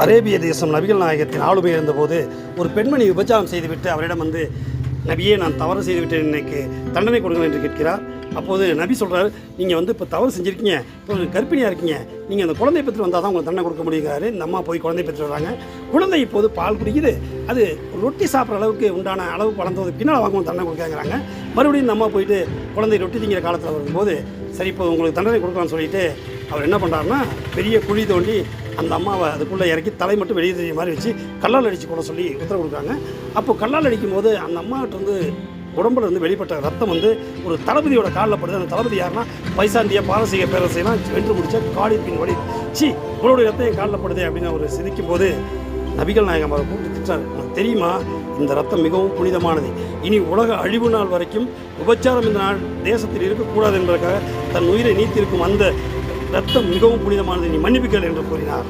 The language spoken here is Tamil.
அரேபிய தேசம் நபிகள் நாயகத்தின் ஆளுமை இருந்தபோது ஒரு பெண்மணி விபச்சாரம் செய்துவிட்டு அவரிடம் வந்து நபியே நான் தவறு செய்துவிட்டேன். எனக்கு தண்டனை கொடுங்கள் என்று கேட்கிறார். அப்போது நபி சொல்கிறார் நீங்கள் வந்து இப்போ தவறு செஞ்சுருக்கீங்க. இப்போ கர்ப்பிணியாக இருக்கீங்க. நீங்கள் அந்த குழந்தை பெற்று வந்தால் தான் உங்களுக்கு தண்டனை கொடுக்க முடியுங்கிறாரு. இந்த அம்மா போய் குழந்தை பெற்று வர்றாங்க குழந்தை இப்போது பால் குடிக்குது. அது ரொட்டி சாப்பிட்ற அளவுக்கு உண்டான அளவு வளர்ந்தது. பின்னால் வாங்க தண்டனை கொடுக்காங்கிறாங்க மறுபடியும் இந்த அம்மா போயிட்டு குழந்தை ரொட்டி திங்கிற காலத்தில் வரும்போது சரி இப்போ உங்களுக்கு தண்டனை கொடுக்கலாம்னு சொல்லிட்டு அவர் என்ன பண்ணுறாருன்னா பெரிய குழி தோண்டி அந்த அம்மாவை அதுக்குள்ளே இறக்கி தலை மட்டும் வெளியே தெரிய மாதிரி வச்சு கல்லால் அடித்து கூட சொல்லி உத்தரவு கொடுக்குறாங்க. அப்போ கல்லால் அடிக்கும் போது அந்த அம்மாகிட்ட வந்து உடம்புல இருந்து வெளிப்பட்ட ரத்தம் வந்து ஒரு தளபதியோட காலில் படுது. அந்த தளபதி யாருன்னா பைசாந்திய பாரசீக பேரரசைலாம் வென்று முடிச்ச காடி பின் வழி. சி உங்களுடைய ரத்தம் என் காலில் படுதே அப்படின்னு அவர் சிரிக்கும் போது நபிகள் நாயகம் அவரை கூப்பிட்டு திட்டார் உனக்கு தெரியுமா இந்த ரத்தம் மிகவும் புனிதமானது. இனி உலக அழிவு நாள் வரைக்கும் உபச்சாரம் இந்த நாள் தேசத்தில் இருக்கக்கூடாது என்பதற்காக தன் உயிரை நீத்திருக்கும் அந்த ரத்தம் மிகவும் புனிதமானது. நீ மன்னிப்புகள் என்று கூறினார்.